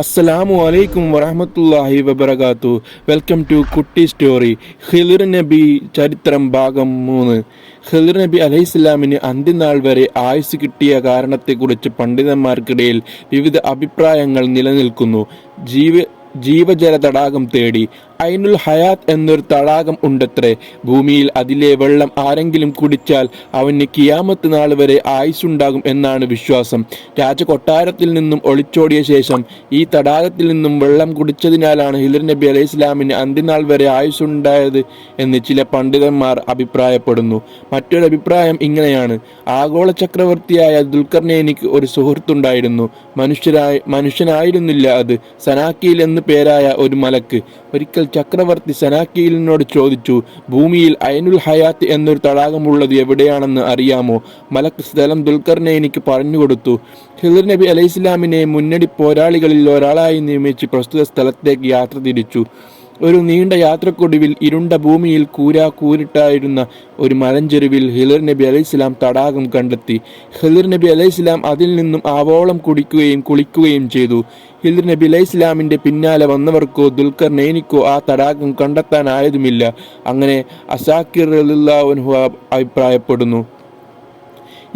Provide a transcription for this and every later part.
അസ്സലാമു അലൈക്കും വറഹമത്തല്ലാഹി വബർക്കാത്തു വെൽക്കം ടു കുട്ടി സ്റ്റോറി ഖിലിർ നബി ചരിത്രം ഭാഗം മൂന്ന്. ഖിലിർ നബി അലൈഹിസ്ലാമിന് അന്ത്യനാൾ വരെ ആയുസ് കിട്ടിയ കാരണത്തെക്കുറിച്ച് പണ്ഡിതന്മാർക്കിടയിൽ വിവിധ അഭിപ്രായങ്ങൾ നിലനിൽക്കുന്നു. ജീവ ജീവജല തടാകം തേടി ഐനുൽ ഹയാത്ത് എന്നൊരു തടാകം ഉണ്ടത്രേ. ഭൂമിയിൽ അതിലെ വെള്ളം ആരെങ്കിലും കുടിച്ചാൽ അവന് കിയാമത്ത് നാൾ വരെ ആയുസ്സുണ്ടാകും എന്നാണ് വിശ്വാസം. രാജകൊട്ടാരത്തിൽ നിന്നും ഒളിച്ചോടിയ ശേഷം ഈ തടാകത്തിൽ നിന്നും വെള്ളം കുടിച്ചതിനാലാണ് ഹിലർ നബി അലൈഹി ഇസ്ലാമിന് അന്ത്യനാൾ വരെ ആയുസ്സുണ്ടായത് എന്ന് ചില പണ്ഡിതന്മാർ അഭിപ്രായപ്പെടുന്നു. മറ്റൊരു അഭിപ്രായം ഇങ്ങനെയാണ്. ആഗോള ചക്രവർത്തിയായ ദുൽഖർനേനിക്ക് ഒരു സുഹൃത്തുണ്ടായിരുന്നു. മനുഷ്യരായി മനുഷ്യനായിരുന്നില്ല അത്. സനാക്കിയിൽ എന്ന് പേരായ ഒരു മലക്ക്. ഒരിക്കൽ ചക്രവർത്തി സനാക്കിയിലിനോട് ചോദിച്ചു ഭൂമിയിൽ അയനുൽ ഹയാത്ത് എന്നൊരു തടാകമുള്ളത് എവിടെയാണെന്ന് അറിയാമോ? മലക്ക് സ്ഥലം ദുൽഖർനേനിക്ക് പറഞ്ഞുകൊടുത്തു. ഹിദർ നബി അലൈഹി ഇസ്ലാമിനെ മുന്നണി പോരാളികളിൽ ഒരാളായി നിയമിച്ച് പ്രസ്തുത സ്ഥലത്തേക്ക് യാത്ര തിരിച്ചു. ഒരു നീണ്ട യാത്രക്കൊടുവിൽ ഇരുണ്ട ഭൂമിയിൽ കൂരാ കൂരിട്ടായിരുന്ന ഒരു മലഞ്ചെരുവിൽ ഹിലർ നബി അലൈഹി സ്വലാം തടാകം കണ്ടെത്തി. ഹിലർ നബി അലൈഹി സ്വലാം അതിൽ നിന്നും ആവോളം കുടിക്കുകയും കുളിക്കുകയും ചെയ്തു. ഹിലർ നബി അലൈഹി സ്വലാമിന്റെ പിന്നാലെ വന്നവർക്കോ ദുൽഖർ നൈനിക്കോ ആ തടാകം കണ്ടെത്താനായതുമില്ല. അങ്ങനെ അസാക്കിർ അലില്ലാഹു അഭിപ്രായപ്പെടുന്നു.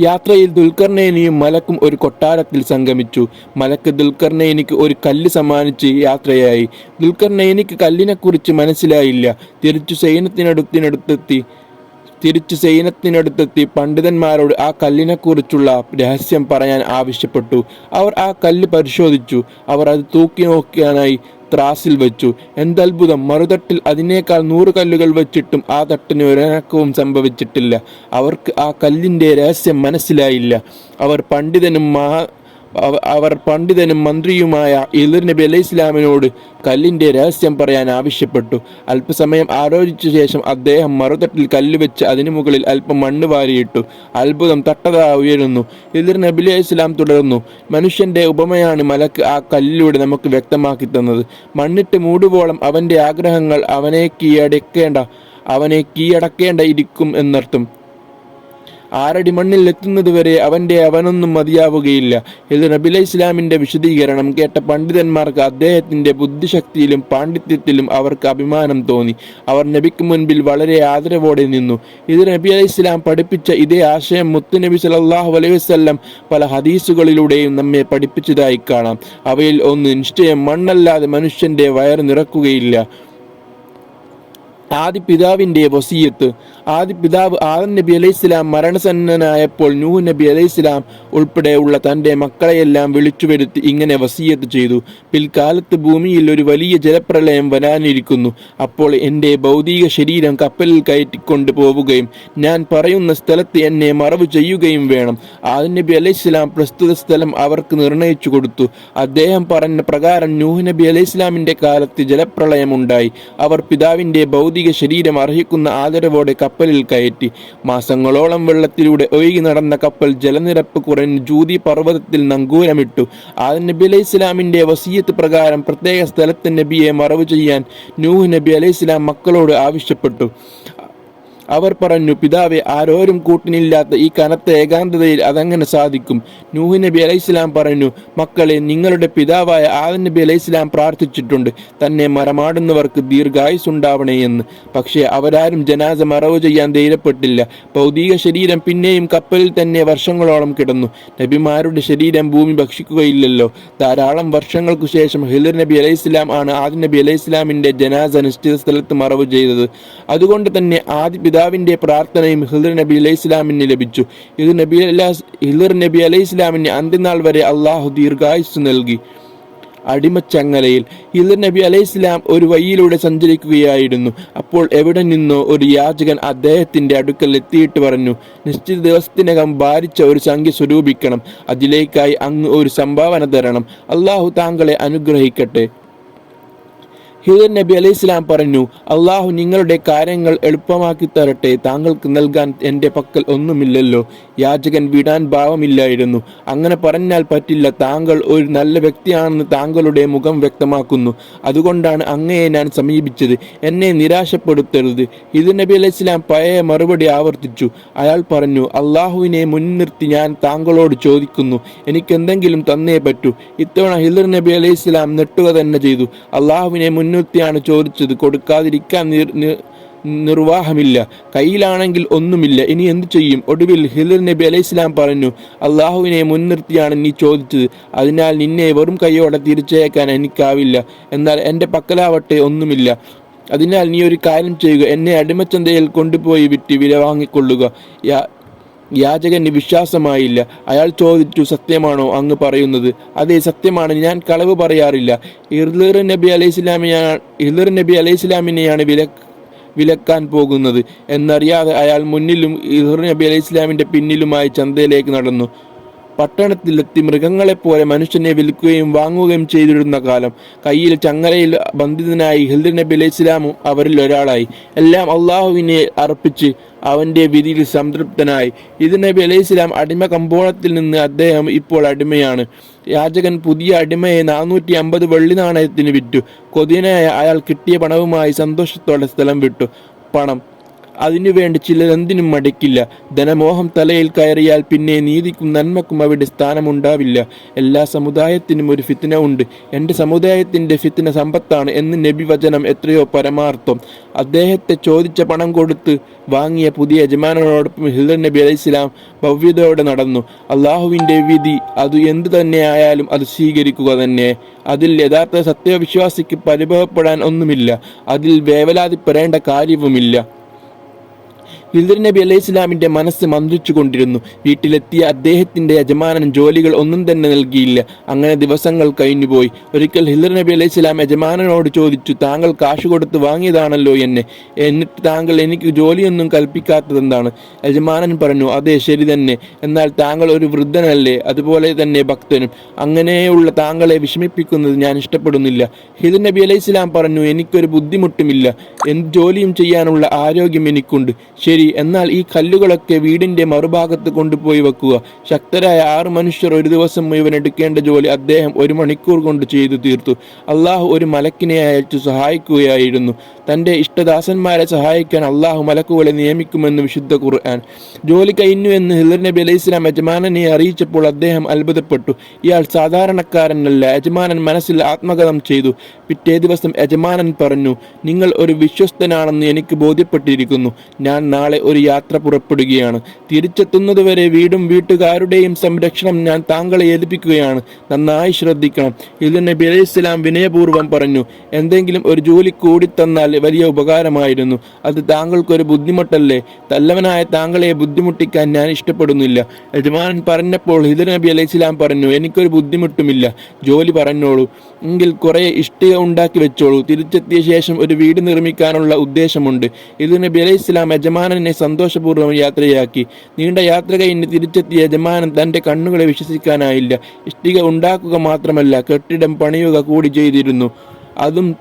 യാത്രയിൽ ദുൽഖർനൈനിയും മലക്കും ഒരു കൊട്ടാരത്തിൽ സംഗമിച്ചു. മലക്ക് ദുൽഖർനൈനിക്ക് ഒരു കല്ല് സമ്മാനിച്ച് യാത്രയായി. ദുൽഖർനൈനിക്ക് കല്ലിനെക്കുറിച്ച് മനസ്സിലായില്ല. തിരിച്ചു സൈന്യത്തിനടുത്തിനടുത്തെത്തി. തിരിച്ചു സൈന്യത്തിനടുത്തെത്തി. പണ്ഡിതന്മാരോട് ആ കല്ലിനെക്കുറിച്ചുള്ള രഹസ്യം പറയാൻ ആവശ്യപ്പെട്ടു. അവർ ആ കല്ല് പരിശോധിച്ചു. അവർ അത് തൂക്കി നോക്കാനായി ത്രാസിൽ വെച്ചു. എന്തത്ഭുതം മറുതട്ടിൽ അതിനേക്കാൾ നൂറ് കല്ലുകൾ വെച്ചിട്ടും ആ തട്ടിന് ഒരനക്കവും സംഭവിച്ചിട്ടില്ല. അവർക്ക് ആ കല്ലിന്റെ രഹസ്യം മനസ്സിലായില്ല. അവർ പണ്ഡിതനും മഹാ അവർ പണ്ഡിതനും മന്ത്രിയുമായ ഇലിർ നബി അലൈഹി ഇസ്ലാമിനോട് കല്ലിന്റെ രഹസ്യം പറയാൻ ആവശ്യപ്പെട്ടു. അല്പസമയം ആലോചിച്ച ശേഷം അദ്ദേഹം മറുതട്ടിൽ കല്ല് വെച്ച് അതിനു മുകളിൽ അല്പം മണ്ണ് വാരിയിട്ടു. അത്ഭുതം തട്ടതാ ഉയരുന്നു. ഇലിർ നബി അലൈഹി ഇസ്ലാം തുടർന്നു. മനുഷ്യന്റെ ഉപമയാണ് മലക്ക് ആ കല്ലിലൂടെ നമുക്ക് വ്യക്തമാക്കി തന്നത്. മണ്ണിട്ട് മൂടുവോളം അവന്റെ ആഗ്രഹങ്ങൾ അവനെ കീഴടക്കേണ്ട അവനെ കീഴടക്കേണ്ട ഇരിക്കും എന്നർത്ഥം. ആറടി മണ്ണിൽ എത്തുന്നത് വരെ അവന്റെ അവനൊന്നും മതിയാവുകയില്ല. ഇത് നബില ഇസ്ലാമിന്റെ വിശദീകരണം കേട്ട പണ്ഡിതന്മാർക്ക് അദ്ദേഹത്തിന്റെ ബുദ്ധിശക്തിയിലും പാണ്ഡിത്യത്തിലും അവർക്ക് അഭിമാനം തോന്നി. അവർ നബിക്ക് മുൻപിൽ വളരെ ആദരവോടെ നിന്നു. ഇത് നബി അലൈഹി ഇസ്ലാം പഠിപ്പിച്ച ഇതേ ആശയം മുത്തുനബി സലാഹു അലൈഹി വസല്ലം പല ഹദീസുകളിലൂടെയും നമ്മെ പഠിപ്പിച്ചതായി കാണാം. അവയിൽ ഒന്ന് നിശ്ചയം മണ്ണല്ലാതെ മനുഷ്യന്റെ വയർ നിറക്കുകയില്ല. ആദി പിതാവിന്റെ വസീയത്ത്. ആദി പിതാവ് ആദം നബി അലൈഹി സ്വലാം മരണസന്നനായപ്പോൾ നൂഹ് നബി അലൈഹി സ്വലാം ഉൾപ്പെടെയുള്ള തന്റെ മക്കളെയെല്ലാം വിളിച്ചു വരുത്തി ഇങ്ങനെ വസീയത്ത് ചെയ്തു. പിൽക്കാലത്ത് ഭൂമിയിൽ ഒരു വലിയ ജലപ്രളയം വരാനിരിക്കുന്നു. അപ്പോൾ എന്റെ ഭൗതിക ശരീരം കപ്പലിൽ കയറ്റിക്കൊണ്ട് പോവുകയും ഞാൻ പറയുന്ന സ്ഥലത്ത് എന്നെ മറവ് ചെയ്യുകയും വേണം. ആദം നബി അലൈഹി സ്വലാം പ്രസ്തുത സ്ഥലം അവർക്ക് നിർണയിച്ചു കൊടുത്തു. അദ്ദേഹം പറഞ്ഞ പ്രകാരം നൂഹ് നബി അലൈഹി സ്വലാമിന്റെ കാലത്ത് ജലപ്രളയമുണ്ടായി. അവർ പിതാവിന്റെ ഭൗതിക ശരീരം അർഹിക്കുന്ന ആദരവോടെ കപ്പലിൽ കയറ്റി. മാസങ്ങളോളം വെള്ളത്തിലൂടെ ഒഴുകി നടന്ന കപ്പൽ ജലനിരപ്പ് കുറഞ്ഞ് ജൂതി പർവതത്തിൽ നങ്കൂരമിട്ടു. ആ നബി അലൈഹി ഇസ്ലാമിന്റെ വസീയത്ത് പ്രകാരം പ്രത്യേക സ്ഥലത്ത് നബിയെ മറവ് ചെയ്യാൻ നൂഹ് നബി അലൈഹി ഇസ്ലാം മക്കളോട് ആവശ്യപ്പെട്ടു. അവർ പറഞ്ഞു പിതാവെ ആരോരും കൂട്ടിനില്ലാത്ത ഈ കനത്ത ഏകാന്തതയിൽ അതെങ്ങനെ സാധിക്കും. നൂഹ് നബി അലൈഹിസ്ലാം പറഞ്ഞു മക്കളെ നിങ്ങളുടെ പിതാവായ ആദൻ നബി അലൈഹിസ്ലാം പ്രാർത്ഥിച്ചിട്ടുണ്ട്. തന്നെ മരമാടുന്നവർക്ക് ദീർഘായുസ് ഉണ്ടാവണേ എന്ന്. പക്ഷേ അവരാരും ജനാസ മറവ് ചെയ്യാൻ ധൈര്യപ്പെട്ടില്ല. ഭൗതിക ശരീരം പിന്നെയും കപ്പലിൽ തന്നെ വർഷങ്ങളോളം കിടന്നു. നബിമാരുടെ ശരീരം ഭൂമി ഭക്ഷിക്കുകയില്ലല്ലോ. ധാരാളം വർഷങ്ങൾക്കു ശേഷം ഹിലർ നബി അലൈഹിസ്ലാം ആണ് ആദി നബി അലൈഹിസ്ലാമിന്റെ ജനാസ നിശ്ചിത സ്ഥലത്ത് മറവ് ചെയ്തത്. അതുകൊണ്ട് തന്നെ ആദി പിതാവിന്റെ പ്രാർത്ഥനയും ഹിദർ നബി അലൈഹി ഇസ്ലാമിന് ലഭിച്ചു. ഇത് നബി ഹിദർ നബി അലൈഹി ഇസ്ലാമിന് അന്ത്യനാൾ വരെ അള്ളാഹു ദീർഘായുസ് നൽകി. അടിമച്ചങ്ങലയിൽ ഹിദർ നബി അലൈഹി ഇസ്ലാം ഒരു വഴിയിലൂടെ സഞ്ചരിക്കുകയായിരുന്നു. അപ്പോൾ എവിടെ നിന്നോ ഒരു യാചകൻ അദ്ദേഹത്തിന്റെ അടുക്കൽ എത്തിയിട്ട് പറഞ്ഞു നിശ്ചിത ദിവസത്തിനകം ഭാരിച്ച ഒരു സംഖ്യ സ്വരൂപിക്കണം. അതിലേക്കായി അങ്ങ് ഒരു സംഭാവന തരണം. അള്ളാഹു താങ്കളെ അനുഗ്രഹിക്കട്ടെ. ഹിദർ നബി അലൈഹി സ്വലാം പറഞ്ഞു അള്ളാഹു നിങ്ങളുടെ കാര്യങ്ങൾ എളുപ്പമാക്കി തരട്ടെ. താങ്കൾക്ക് നൽകാൻ എന്റെ പക്കൽ ഒന്നുമില്ലല്ലോ. യാചകൻ വിടാൻ ഭാവമില്ലായിരുന്നു. അങ്ങനെ പറഞ്ഞാൽ പറ്റില്ല. താങ്കൾ ഒരു നല്ല വ്യക്തിയാണെന്ന് താങ്കളുടെ മുഖം വ്യക്തമാക്കുന്നു. അതുകൊണ്ടാണ് അങ്ങയെ ഞാൻ സമീപിച്ചത്. എന്നെ നിരാശപ്പെടുത്തരുത്. ഹിദർ നബി അലൈഹി സ്വലാം പഴയ മറുപടി ആവർത്തിച്ചു. അയാൾ പറഞ്ഞു അള്ളാഹുവിനെ മുൻനിർത്തി ഞാൻ താങ്കളോട് ചോദിക്കുന്നു. എനിക്കെന്തെങ്കിലും തന്നേ പറ്റൂ. ഇത്തവണ ഹിദർ നബി അലൈഹി സ്വലാം നെട്ടുക തന്നെ ചെയ്തു. അള്ളാഹുവിനെ മുൻനിർത്തിയാണ് ചോദിച്ചത്. കൊടുക്കാതിരിക്കാൻ നിർവാഹമില്ല. കയ്യിലാണെങ്കിൽ ഒന്നുമില്ല. ഇനി എന്തു ചെയ്യും? ഒടുവിൽ ഹിദർ നബി അലൈഹി ഇസ്ലാം പറഞ്ഞു അള്ളാഹുവിനെ മുൻനിർത്തിയാണ് നീ ചോദിച്ചത്. അതിനാൽ നിന്നെ വെറും കൈയോടെ തിരിച്ചയക്കാൻ എനിക്കാവില്ല. എന്നാൽ എന്റെ പക്കലാവട്ടെ ഒന്നുമില്ല. അതിനാൽ നീ ഒരു കാര്യം ചെയ്യുക. എന്നെ അടിമച്ചന്തയിൽ കൊണ്ടുപോയി വിറ്റ് വില വാങ്ങിക്കൊള്ളുക യാചകന് വിശ്വാസമായില്ല. അയാൾ ചോദിച്ചു സത്യമാണോ? അങ്ങ് പറയുന്നത് അതെ സത്യമാണ്. ഞാൻ കളവ് പറയാറില്ല. ഇർലിർ നബി അലൈഹി ഇസ്ലാമിയാണ് നബി അലൈഹി ഇസ്ലാമിനെയാണ് വില വിലക്കാൻ പോകുന്നത്. എന്നറിയാതെ അയാൾ മുന്നിലും ഇഹർ നബി അലൈഹി ഇസ്ലാമിന്റെ പിന്നിലുമായി ചന്തയിലേക്ക് നടന്നു. പട്ടണത്തിലെത്തി മൃഗങ്ങളെപ്പോലെ മനുഷ്യനെ വിൽക്കുകയും വാങ്ങുകയും ചെയ്തിരുന്ന കാലം. കയ്യിൽ ചങ്ങലയിൽ ബന്ധിതനായി ഹിൽദർ നബി അലൈഹി ഇസ്ലാമും അവരിൽ ഒരാളായി. എല്ലാം അള്ളാഹുവിനെ അർപ്പിച്ച് അവന്റെ വിധിയിൽ സംതൃപ്തനായി. ഇത് നബി അലൈഹി ഇസ്ലാം അടിമ കമ്പോളത്തിൽ നിന്ന് അദ്ദേഹം ഇപ്പോൾ അടിമയാണ്. യാചകൻ പുതിയ അടിമയെ നാനൂറ്റി അമ്പത് വെള്ളി നാണയത്തിന് വിറ്റു. കൊതിയനായ അയാൾ കിട്ടിയ പണവുമായി സന്തോഷത്തോടെ സ്ഥലം വിട്ടു. പണം അതിനുവേണ്ടി ചിലരെന്തിനും മടിക്കില്ല. ധനമോഹം തലയിൽ കയറിയാൽ പിന്നെ നീതിക്കും നന്മക്കും അവിടെ സ്ഥാനമുണ്ടാവില്ല. എല്ലാ സമുദായത്തിനും ഒരു ഫിത്തിന ഉണ്ട്. എന്റെ സമുദായത്തിന്റെ ഫിത്തിന സമ്പത്താണ് എന്ന് നബി വചനം എത്രയോ പരമാർത്ഥം. അദ്ദേഹത്തെ ചോദിച്ച പണം കൊടുത്ത് വാങ്ങിയ പുതിയ യജമാനോടൊപ്പം ഹിദർ നബി അലൈഹി സ്വലാം ഭവ്യതയോടെ നടന്നു. അള്ളാഹുവിന്റെ വിധി അത് എന്തു തന്നെ ആയാലും അത് സ്വീകരിക്കുക തന്നെ. അതിൽ യഥാർത്ഥ സത്യവിശ്വാസിക്ക് പരിഭവപ്പെടാൻ ഒന്നുമില്ല. അതിൽ വേവലാതിപ്പെടേണ്ട കാര്യവുമില്ല. ഹിൽദർ നബി അലൈഹി ഇസ്ലാമിന്റെ മനസ്സ് മന്ത്രിച്ചു കൊണ്ടിരുന്നു വീട്ടിലെത്തിയ അദ്ദേഹത്തിന്റെ യജമാനൻ ജോലികൾ ഒന്നും തന്നെ നൽകിയില്ല. അങ്ങനെ ദിവസങ്ങൾ കഴിഞ്ഞുപോയി. ഒരിക്കൽ ഹിന്ദ്ര നബി അലൈഹി ഇസ്ലാം യജമാനനോട് ചോദിച്ചു താങ്കൾ കാശ് കൊടുത്ത് വാങ്ങിയതാണല്ലോ എന്നെ. എന്നിട്ട് താങ്കൾ എനിക്ക് ജോലിയൊന്നും കൽപ്പിക്കാത്തതെന്താണ് യജമാനൻ പറഞ്ഞു അതെ ശരി തന്നെ. എന്നാൽ താങ്കൾ ഒരു വൃദ്ധനല്ലേ? അതുപോലെ തന്നെ ഭക്തനും. അങ്ങനെയുള്ള താങ്കളെ വിഷമിപ്പിക്കുന്നത് ഞാൻ ഇഷ്ടപ്പെടുന്നില്ല. ഹിദർ നബി അലൈഹി ഇസ്ലാം പറഞ്ഞു എനിക്കൊരു ബുദ്ധിമുട്ടുമില്ല. എന്ത് ജോലിയും ചെയ്യാനുള്ള ആരോഗ്യം എനിക്കുണ്ട്. ശരി എന്നാൽ ഈ കല്ലുകളൊക്കെ വീടിന്റെ മറുഭാഗത്ത് കൊണ്ടുപോയി വെക്കുക. ശക്തരായ ആറ് മനുഷ്യർ ഒരു ദിവസം മുഴുവൻ എടുക്കേണ്ട ജോലി അദ്ദേഹം ഒരു മണിക്കൂർ കൊണ്ട് ചെയ്തു തീർത്തു. അള്ളാഹു ഒരു മലക്കിനെ അയച്ചു സഹായിക്കുകയായിരുന്നു. തന്റെ ഇഷ്ടദാസന്മാരെ സഹായിക്കാൻ അള്ളാഹു മലക്കുകളെ നിയമിക്കുമെന്ന് വിശുദ്ധ ഖുർആൻ. ജോലി കഴിഞ്ഞു എന്ന് ഹിദർ നബി അലൈഹി സ്വലാം യജമാനനെ അറിയിച്ചപ്പോൾ അദ്ദേഹം അത്ഭുതപ്പെട്ടു. ഇയാൾ സാധാരണക്കാരനല്ല യജമാനൻ മനസ്സിൽ ആത്മകഥം ചെയ്തു. പിറ്റേ ദിവസം യജമാനൻ പറഞ്ഞു നിങ്ങൾ ഒരു വിശ്വസ്തനാണെന്ന് എനിക്ക് ബോധ്യപ്പെട്ടിരിക്കുന്നു. ഞാൻ നാളെ ഒരു യാത്ര പുറപ്പെടുകയാണ്. തിരിച്ചെത്തുന്നതുവരെ വീടും വീട്ടുകാരുടെയും സംരക്ഷണം ഞാൻ താങ്കളെ ഏൽപ്പിക്കുകയാണ്. നന്നായി ശ്രദ്ധിക്കണം. ഹിദർ നബി അലൈഹി ഇസ്ലാം വിനയപൂർവം പറഞ്ഞു എന്തെങ്കിലും ഒരു ജോലി കൂടി തന്നാൽ വലിയ ഉപകാരമായിരുന്നു. അത് താങ്കൾക്കൊരു ബുദ്ധിമുട്ടല്ലേ? തല്ലവനായ താങ്കളെ ബുദ്ധിമുട്ടിക്കാൻ ഞാൻ ഇഷ്ടപ്പെടുന്നില്ല. യജമാനൻ പറഞ്ഞപ്പോൾ ഹിദർ നബി അലൈഹി സ്വലാം പറഞ്ഞു എനിക്കൊരു ബുദ്ധിമുട്ടുമില്ല. ജോലി പറഞ്ഞോളൂ. എങ്കിൽ കുറേ ഇഷ്ടിക ഉണ്ടാക്കി വെച്ചോളൂ. തിരിച്ചെത്തിയ ശേഷം ഒരു വീട് നിർമ്മിക്കാനുള്ള ഉദ്ദേശമുണ്ട്. ഇത് നബി അലൈഹി സ്വലാം യജമാനനെ സന്തോഷപൂർവം യാത്രയാക്കി. നീണ്ട യാത്ര കഴിഞ്ഞ് തിരിച്ചെത്തിയ യജമാനൻ തന്റെ കണ്ണുകളെ വിശ്വസിക്കാനായില്ല. ഇഷ്ടിക ഉണ്ടാക്കുക മാത്രമല്ല കെട്ടിടം പണിയുക കൂടി ചെയ്തിരുന്നു. അതും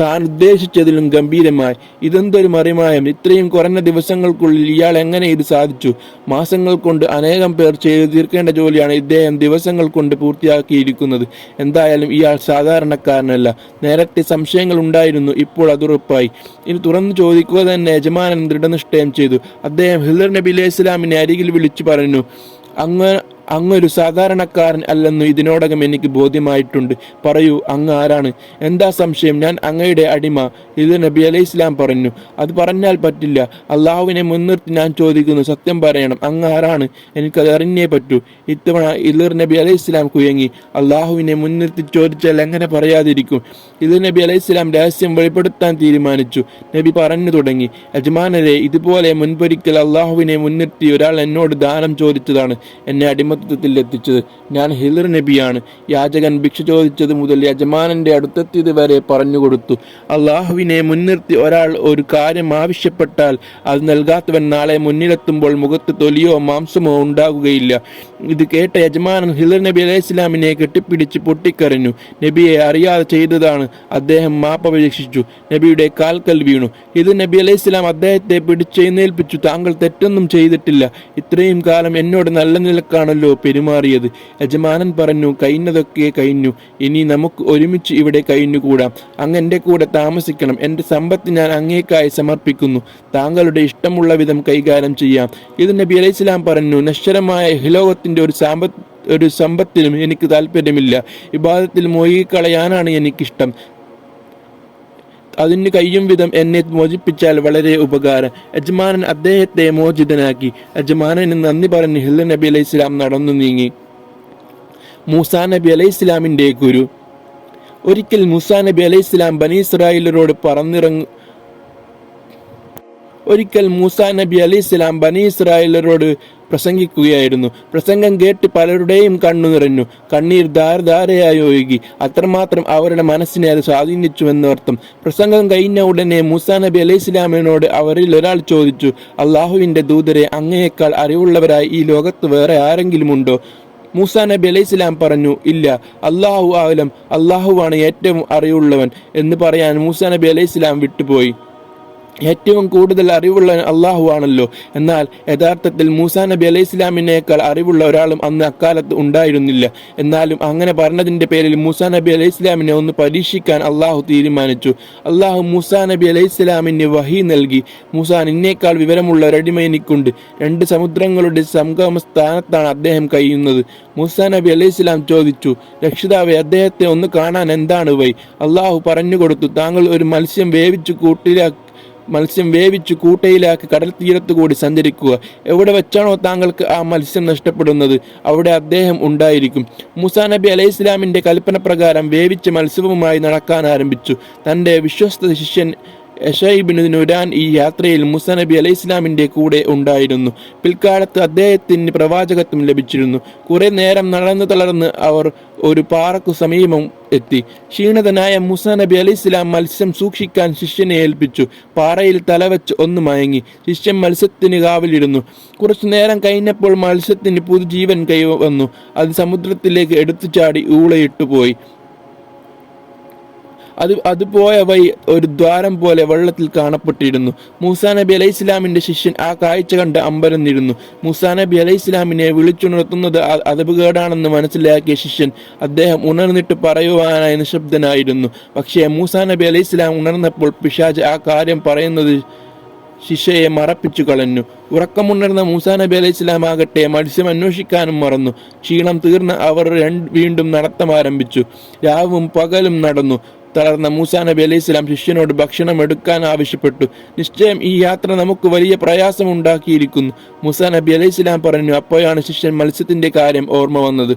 താൻ ഉദ്ദേശിച്ചതിലും ഗംഭീരമായി. ഇതെന്തൊരു മറിമായം. ഇത്രയും കുറഞ്ഞ ദിവസങ്ങൾക്കുള്ളിൽ ഇയാൾ എങ്ങനെ ഇത് സാധിച്ചു? മാസങ്ങൾ കൊണ്ട് അനേകം പേർ ചെയ്തു തീർക്കേണ്ട ജോലിയാണ് ഇദ്ദേഹം ദിവസങ്ങൾ കൊണ്ട് പൂർത്തിയാക്കിയിരിക്കുന്നത്. എന്തായാലും ഇയാൾ സാധാരണക്കാരനല്ല. നേരത്തെ സംശയങ്ങൾ ഉണ്ടായിരുന്നു. ഇപ്പോൾ അതുറപ്പായി ഇനി തുറന്നു ചോദിക്കുക തന്നെ യജമാനൻ ദൃഢനിഷ്ഠയം ചെയ്തു. അദ്ദേഹം ഹിലർ നബി അലൈഹി ഇസ്ലാമിനെ അരികിൽ വിളിച്ചു പറഞ്ഞു. അങ്ങ് അങ്ങൊരു സാധാരണക്കാരൻ അല്ലെന്ന് ഇതിനോടകം എനിക്ക് ബോധ്യമായിട്ടുണ്ട്. പറയൂ അങ്ങ് ആരാണ്? എന്താ സംശയം? ഞാൻ അങ്ങയുടെ അടിമ. ഇത് നബി അലൈഹി ഇസ്ലാം പറഞ്ഞു അത് പറഞ്ഞാൽ പറ്റില്ല. അള്ളാഹുവിനെ മുൻനിർത്തി ഞാൻ ചോദിക്കുന്നു. സത്യം പറയണം. അങ്ങ് ആരാണ്? എനിക്കത് അറിഞ്ഞേ പറ്റൂ. ഇത്തവണ ഇലർ നബി അലൈഹി ഇസ്ലാം കുയങ്ങി. അള്ളാഹുവിനെ മുൻനിർത്തി ചോദിച്ചാൽ എങ്ങനെ പറയാതിരിക്കും? ഇത് നബി അലൈഹി ഇസ്ലാം രഹസ്യം വെളിപ്പെടുത്താൻ തീരുമാനിച്ചു. നബി പറഞ്ഞു തുടങ്ങി. യജമാനരെ ഇതുപോലെ മുൻപൊരിക്കൽ അള്ളാഹുവിനെ മുൻനിർത്തി ഒരാൾ എന്നോട് ദാനം ചോദിച്ചതാണ്. എന്നെ അടിമ ഉടമത്വത്തിൽ എത്തിച്ചത് ഞാൻ ഹിലർ നബിയാണ്. യാചകൻ ഭിക്ഷ ചോദിച്ചത് മുതൽ യജമാനന്റെ അടുത്തെത്തിയത് വരെ പറഞ്ഞുകൊടുത്തു. അള്ളാഹുവിനെ മുൻനിർത്തി ഒരാൾ ഒരു കാര്യം ആവശ്യപ്പെട്ടാൽ അത് നൽകാത്തവൻ നാളെ മുന്നിലെത്തുമ്പോൾ മുഖത്ത് തൊലിയോ മാംസമോ ഉണ്ടാകുകയില്ല. ഇത് കേട്ട യജമാനൻ ഹിലർ നബി അലൈഹി ഇസ്ലാമിനെ കെട്ടിപ്പിടിച്ച് പൊട്ടിക്കരഞ്ഞു. നബിയെ അറിയാതെ ചെയ്തതാണ്. അദ്ദേഹം മാപ്പപേക്ഷിച്ചു നബിയുടെ കാൽക്കൽ വീണു. ഇത് നബി അലൈഹി ഇസ്ലാം അദ്ദേഹത്തെ പിടിച്ചെഴുന്നേൽപ്പിച്ചു താങ്കൾ തെറ്റൊന്നും ചെയ്തിട്ടില്ല. ഇത്രയും കാലം എന്നോട് നല്ല നിലക്കാണല്ലോ. പെരുമാറിയത്. യജമാനൻ പറഞ്ഞു കഴിഞ്ഞതൊക്കെ കഴിഞ്ഞു. ഇനി നമുക്ക് ഒരുമിച്ച് ഇവിടെ കഴിഞ്ഞുകൂടാം. അങ്ങ് എന്റെ കൂടെ താമസിക്കണം. എന്റെ സമ്പത്ത് ഞാൻ അങ്ങേക്കായി സമർപ്പിക്കുന്നു. താങ്കളുടെ ഇഷ്ടമുള്ള വിധം കൈകാര്യം ചെയ്യാം. ഇത് നബി അലൈഹി പറഞ്ഞു നശ്വരമായ ഹിലോകത്തിന്റെ ഒരു സാമ്പത്ത് ഒരു സമ്പത്തിലും എനിക്ക് താല്പര്യമില്ല. ഇബാദത്തിൽ മോഹിക്കളയാനാണ് എനിക്കിഷ്ടം. അതിന് കഴിയും വിധം എന്നെ മോചിപ്പിച്ചാൽ വളരെ ഉപകാരം. യജമാനൻ അദ്ദേഹത്തെ മോചിതനാക്കി. യജമാനന് നന്ദി പറഞ്ഞ് ഹില്ല നബി അലൈഹി ഇസ്ലാം നടന്നു നീങ്ങി. മൂസാ നബി അലൈഹി ഇസ്ലാമിന്റെ ഗുരു. ഒരിക്കൽ മൂസാ നബി അലൈഹി ഇസ്ലാം ബനി പറന്നിറങ്ങു ഒരിക്കൽ മൂസ നബി അലി ഇസ്ലാം ബനി ഇസ്രായേലരോട് പ്രസംഗിക്കുകയായിരുന്നു. പ്രസംഗം കേട്ട് പലരുടെയും കണ്ണു നിറഞ്ഞു. കണ്ണീർ ധാരധാരയായി ഒഴുകി. അത്രമാത്രം അവരുടെ മനസ്സിനെ അത് സ്വാധീനിച്ചു എന്നർത്ഥം പ്രസംഗം കഴിഞ്ഞ ഉടനെ മൂസാ നബി അലൈഹി ഇസ്ലാമിനോട് അവരിൽ ഒരാൾ ചോദിച്ചു അള്ളാഹുവിന്റെ ദൂതരെ അങ്ങയേക്കാൾ അറിവുള്ളവരായി ഈ ലോകത്ത് വേറെ ആരെങ്കിലും ഉണ്ടോ? മൂസ നബി അലൈഹി സ്വലാം പറഞ്ഞു ഇല്ല അള്ളാഹു ആലം അള്ളാഹുവാണ് ഏറ്റവും അറിവുള്ളവൻ എന്ന് പറയാൻ മൂസ നബി അലൈഹി സ്വലാം വിട്ടുപോയി. ഏറ്റവും കൂടുതൽ അറിവുള്ള അള്ളാഹു ആണല്ലോ. എന്നാൽ യഥാർത്ഥത്തിൽ മൂസാ നബി അലൈഹി ഇസ്ലാമിനേക്കാൾ അറിവുള്ള ഒരാളും അന്ന് അക്കാലത്ത് ഉണ്ടായിരുന്നില്ല. എന്നാലും അങ്ങനെ പറഞ്ഞതിന്റെ പേരിൽ മൂസാ നബി അലൈഹി ഇസ്ലാമിനെ ഒന്ന് പരീക്ഷിക്കാൻ അള്ളാഹു തീരുമാനിച്ചു. അള്ളാഹു മൂസാ നബി അലൈഹി ഇസ്ലാമിന് വഹി നൽകി. മൂസാ നിന്നേക്കാൾ വിവരമുള്ള ഒരടിമ എനിക്കുണ്ട്. രണ്ട് സമുദ്രങ്ങളുടെ സംഗമ സ്ഥാനത്താണ് അദ്ദേഹം കഴിയുന്നത്. മൂസാ നബി അലൈഹി ഇസ്ലാം ചോദിച്ചു രക്ഷിതാവെ അദ്ദേഹത്തെ ഒന്ന് കാണാൻ എന്താണ് വൈ അള്ളാഹു പറഞ്ഞു കൊടുത്തു താങ്കൾ ഒരു മത്സ്യം വേവിച്ചു കൂട്ടിലാക്കി മത്സ്യം വേവിച്ച് കൂട്ടയിലാക്കി കടൽ തീരത്ത് കൂടി സഞ്ചരിക്കുക. എവിടെ വെച്ചാണോ താങ്കൾക്ക് ആ മത്സ്യം നഷ്ടപ്പെടുന്നത് അവിടെ അദ്ദേഹം ഉണ്ടായിരിക്കും. മുസാ നബി അലൈഹി ഇസ്ലാമിന്റെ കൽപ്പന പ്രകാരം വേവിച്ച് മത്സ്യവുമായി നടക്കാൻ ആരംഭിച്ചു. തന്റെ വിശ്വസ്ത ശിഷ്യൻ യഷൈബിന് ഈ യാത്രയിൽ മുസ നബി അലൈഹി ഇസ്ലാമിന്റെ കൂടെ ഉണ്ടായിരുന്നു. പിൽക്കാലത്ത് അദ്ദേഹത്തിന് പ്രവാചകത്വം ലഭിച്ചിരുന്നു. കുറെ നേരം നടന്നു തളർന്ന് അവർ ഒരു പാറക്കു സമീപം എത്തി. ക്ഷീണിതനായ മുസ നബി അലി ഇസ്ലാം മത്സ്യം സൂക്ഷിക്കാൻ ശിഷ്യനെ ഏൽപ്പിച്ചു. പാറയിൽ തലവെച്ച് ഒന്ന് മയങ്ങി. ശിഷ്യൻ മത്സ്യത്തിന് കാവലിരുന്നു. കുറച്ചു നേരം കഴിഞ്ഞപ്പോൾ മത്സ്യത്തിന് പുതുജീവൻ കൈവന്നു. അത് സമുദ്രത്തിലേക്ക് എടുത്തു ചാടി ഊളയിട്ടു പോയി. അത് അത് പോയ വഴി ഒരു ദ്വാരം പോലെ വെള്ളത്തിൽ കാണപ്പെട്ടിരുന്നു. മൂസാ നബി അലൈഹി ഇസ്ലാമിന്റെ ശിഷ്യൻ ആ കാഴ്ച കണ്ട് അമ്പരന്നിരുന്നു. മൂസാ നബി അലൈഹി ഇസ്ലാമിനെ വിളിച്ചുണർത്തുന്നത് അതപകേടാണെന്ന് മനസ്സിലാക്കിയ ശിഷ്യൻ അദ്ദേഹം ഉണർന്നിട്ട് പറയുവാനായി നിശബ്ദനായിരുന്നു. പക്ഷേ മൂസാ നബി അലൈഹി ഇസ്ലാം ഉണർന്നപ്പോൾ പിശാജ് ആ കാര്യം പറയുന്നത് ശിഷ്യയെ മറപ്പിച്ചു കളഞ്ഞു. ഉറക്കമുണർന്ന മൂസാ നബി അലൈഹി ഇസ്ലാം ആകട്ടെ മത്സ്യം അന്വേഷിക്കാനും മറന്നു. ക്ഷീണം തീർന്ന് അവർ വീണ്ടും നടത്തം ആരംഭിച്ചു. രാവും പകലും നടന്നു. തളർന്ന മൂസാ നബി അലൈഹി സ്വലാം ശിഷ്യനോട് ഭക്ഷണം എടുക്കാൻ ആവശ്യപ്പെട്ടു. നിശ്ചയം ഈ യാത്ര നമുക്ക് വലിയ പ്രയാസം ഉണ്ടാക്കിയിരിക്കുന്നു. മൂസാ നബി അലൈഹി സ്വലാം പറഞ്ഞു അപ്പോഴാണ് ശിഷ്യൻ മത്സ്യത്തിന്റെ കാര്യം ഓർമ്മ വന്നത്.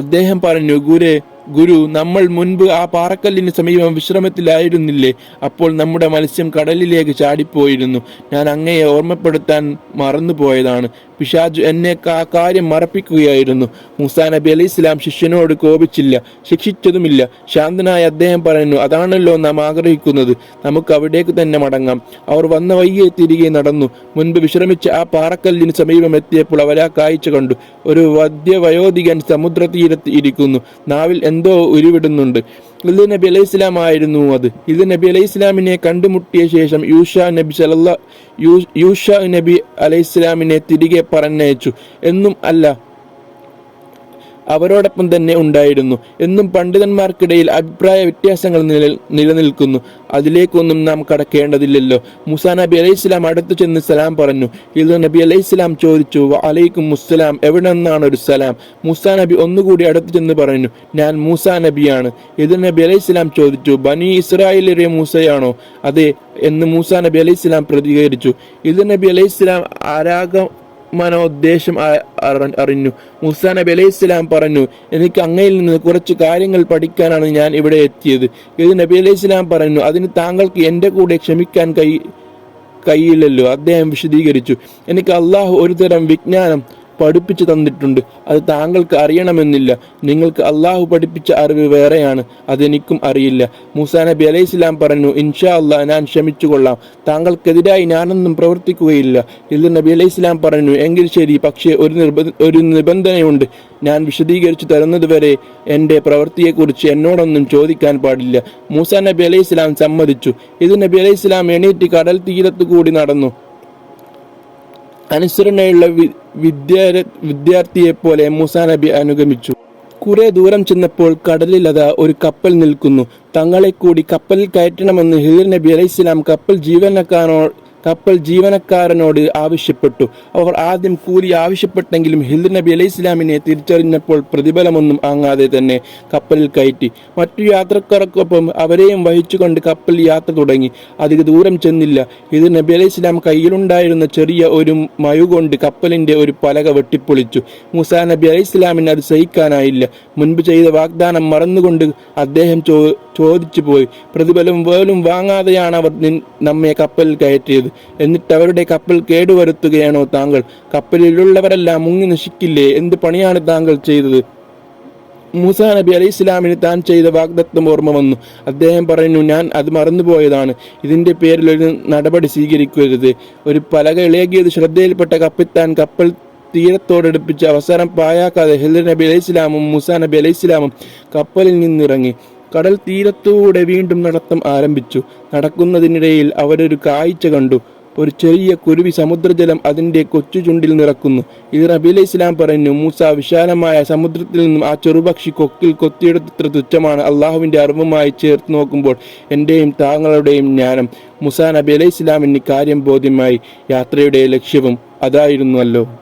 അദ്ദേഹം പറഞ്ഞു ഗുരെ ഗുരു നമ്മൾ മുൻപ് ആ പാറക്കല്ലിന് സമീപം വിശ്രമത്തിലായിരുന്നില്ലേ? അപ്പോൾ നമ്മുടെ മത്സ്യം കടലിലേക്ക് ചാടിപ്പോയിരുന്നു. ഞാൻ അങ്ങയെ ഓർമ്മപ്പെടുത്താൻ മറന്നുപോയതാണ്. പിശാജു എന്നെ ആ കാര്യം മറപ്പിക്കുകയായിരുന്നു. മൂസാ നബി അലൈഹി ഇസ്ലാം ശിഷ്യനോട് കോപിച്ചില്ല ശിക്ഷിച്ചതുമില്ല. ശാന്തനായ അദ്ദേഹം പറയുന്നു അതാണല്ലോ നാം ആഗ്രഹിക്കുന്നത്. നമുക്ക് അവിടേക്ക് തന്നെ മടങ്ങാം. അവർ വന്ന വയ്യെ തിരികെ നടന്നു. മുൻപ് വിശ്രമിച്ച ആ പാറക്കല്ലിന് സമീപം എത്തിയപ്പോൾ അവരാ കാഴ്ച കണ്ടു. ഒരു വദ്യവയോധികൻ സമുദ്രതീരത്ത് ഇരിക്കുന്നു. നാവിൽ എന്തോ ഉരുവിടുന്നുണ്ട്. ഇത് നബി അലൈഹി ഇസ്ലാം ആയിരുന്നു അത്. ഇത് നബി അലൈഹി ഇസ്ലാമിനെ കണ്ടുമുട്ടിയ ശേഷം യൂഷ നബി സലല്ല യൂഷ നബി അലൈഹി ഇസ്ലാമിനെ തിരികെ പറഞ്ഞയച്ചു. എന്നും അല്ല അവരോടൊപ്പം തന്നെ ഉണ്ടായിരുന്നു. എന്നും പണ്ഡിതന്മാർക്കിടയിൽ അഭിപ്രായ വ്യത്യാസങ്ങൾ നില- നിലനിൽക്കുന്നു. അതിലേക്കൊന്നും നാം കടക്കേണ്ടതില്ലല്ലോ. മുസാ നബി അലൈഹി സ്വലാം അടുത്തു ചെന്ന് സലാം പറഞ്ഞു. ഇത് നബി അലൈഹി സ്വലാം ചോദിച്ചു അലൈക്കും മുസ്സലാം. എവിടെ നിന്നാണ് ഒരു സലാം? മുസാ നബി ഒന്നുകൂടി അടുത്തു ചെന്ന് പറഞ്ഞു ഞാൻ മൂസാ നബിയാണ്. ഇത് നബി അലൈഹി സ്വലാം ചോദിച്ചു ബനി ഇസ്രായേലിലെ മൂസയാണോ? അതെ എന്ന് മൂസാ നബി അലൈഹി സ്വലാം പ്രതികരിച്ചു. ഇത് നബി അലൈഹി സ്വലാം ആരാഗ മനോദ്ദേശം അറിഞ്ഞു. മുസാ നബി അലൈഹി ഇസ്ലാം പറഞ്ഞു എനിക്ക് അങ്ങയിൽ നിന്ന് കുറച്ച് കാര്യങ്ങൾ പഠിക്കാനാണ് ഞാൻ ഇവിടെ എത്തിയത്. ഇത് നബി അലൈഹി ഇസ്ലാം പറഞ്ഞു അതിന് താങ്കൾക്ക് എന്റെ കൂടെ ക്ഷമിക്കാൻ കഴി കഴിയില്ലല്ലോ അദ്ദേഹം വിശദീകരിച്ചു എനിക്ക് അള്ളാഹു ഒരു തരം വിജ്ഞാനം പഠിപ്പിച്ചു തന്നിട്ടുണ്ട്. അത് താങ്കൾക്ക് അറിയണമെന്നില്ല. നിങ്ങൾക്ക് അള്ളാഹു പഠിപ്പിച്ച അറിവ് വേറെയാണ്. അതെനിക്കും അറിയില്ല. മൂസാ നബി അലൈഹി ഇസ്ലാം പറഞ്ഞു ഇൻഷാ അള്ളാഹ് ഞാൻ ക്ഷമിച്ചുകൊള്ളാം. താങ്കൾക്കെതിരായി ഞാനൊന്നും പ്രവർത്തിക്കുകയില്ല. ഇതിൽ നബി അലൈഹി ഇസ്ലാം പറഞ്ഞു എങ്കിൽ ശരി പക്ഷേ ഒരു നിർബന്ധ ഒരു നിബന്ധനയുണ്ട്. ഞാൻ വിശദീകരിച്ചു തരുന്നതുവരെ എന്റെ പ്രവൃത്തിയെക്കുറിച്ച് എന്നോടൊന്നും ചോദിക്കാൻ പാടില്ല. മൂസാ നബി അലൈഹി ഇസ്ലാം സമ്മതിച്ചു. ഇത് നബി അലൈഹി ഇസ്ലാം എണീറ്റ് കടൽ തീരത്ത് കൂടി നടന്നു. അനുസരണയുള്ള വിദ്യാർത്ഥിയെ വിദ്യാർത്ഥിയെപ്പോലെ മൂസാ നബി അനുഗമിച്ചു. കുറെ ദൂരം ചെന്നപ്പോൾ കടലിൽ അതാ ഒരു കപ്പൽ നിൽക്കുന്നു. തങ്ങളെ കൂടി കപ്പലിൽ കയറ്റണമെന്ന് ഹിദർ നബി അലൈഹി സ്വലാം കപ്പൽ ജീവനക്കാരനോ കപ്പൽ ജീവനക്കാരനോട് ആവശ്യപ്പെട്ടു. അവർ ആദ്യം കൂലി ആവശ്യപ്പെട്ടെങ്കിലും ഹിദർ നബി അലൈഹി ഇസ്ലാമിനെ തിരിച്ചറിഞ്ഞപ്പോൾ പ്രതിഫലമൊന്നും ആങ്ങാതെ തന്നെ കപ്പലിൽ കയറ്റി. മറ്റു യാത്രക്കാർക്കൊപ്പം അവരെയും വഹിച്ചുകൊണ്ട് കപ്പൽ യാത്ര തുടങ്ങി. അധിക ദൂരം ചെന്നില്ല. ഇത് നബി അലൈഹി ഇസ്ലാം കയ്യിലുണ്ടായിരുന്ന ചെറിയ ഒരു മയുകൊണ്ട് കപ്പലിന്റെ ഒരു പലക വെട്ടിപ്പൊളിച്ചു. മുസാ നബി അലൈഹി ഇസ്ലാമിന് അത് സഹിക്കാനായില്ല. മുൻപ് ചെയ്ത വാഗ്ദാനം മറന്നുകൊണ്ട് അദ്ദേഹം ചോ ചോദിച്ചു പോയി പ്രതിഫലം വേലും വാങ്ങാതെയാണ് അവർ നമ്മെ കപ്പലിൽ കയറ്റിയത്. എന്നിട്ട് അവരുടെ കപ്പൽ കേടുവരുത്തുകയാണോ താങ്കൾ? കപ്പലിലുള്ളവരെല്ലാം മുങ്ങി നശിക്കില്ലേ? എന്ത് പണിയാണ് താങ്കൾ ചെയ്തത്? മൂസ നബി അലൈഹി ഇസ്ലാമിന് താൻ ചെയ്ത വാഗ്ദത്വം ഓർമ്മ വന്നു. അദ്ദേഹം പറഞ്ഞു ഞാൻ അത് മറന്നുപോയതാണ്. ഇതിന്റെ പേരിൽ ഒരു നടപടി സ്വീകരിക്കരുത്. ഒരു പലക ഇളകിയത് ശ്രദ്ധയിൽപ്പെട്ട കപ്പിത്താൻ കപ്പൽ തീരത്തോടടുപ്പിച്ച് അവസരം പായാക്കാതെ ഹിദർ നബി അലൈഹി ഇസ്ലാമും മൂസാ നബി അലൈഹി ഇസ്ലാമും കപ്പലിൽ നിന്നിറങ്ങി. കടൽ തീരത്തൂടെ വീണ്ടും നടത്തം ആരംഭിച്ചു. നടക്കുന്നതിനിടയിൽ അവരൊരു കാഴ്ച കണ്ടു. ഒരു ചെറിയ കുരുവി സമുദ്രജലം അതിന്റെ കൊച്ചു ചുണ്ടിൽ നിറക്കുന്നു. ഇത് റബീല ഇസ്ലാം പറഞ്ഞു മൂസ വിശാലമായ സമുദ്രത്തിൽ നിന്നും ആ ചെറുപക്ഷി കൊക്കിൽ കൊത്തിയെടുത്തത്ര തുച്ഛമാണ്. അള്ളാഹുവിന്റെ അറിവുമായി ചേർത്ത് നോക്കുമ്പോൾ എന്റെയും താങ്കളുടെയും ജ്ഞാനം. മുസാ നബി അലൈഹി ഇസ്ലാമിന് കാര്യം ബോധ്യമായി. യാത്രയുടെ ലക്ഷ്യവും അതായിരുന്നുവല്ലോ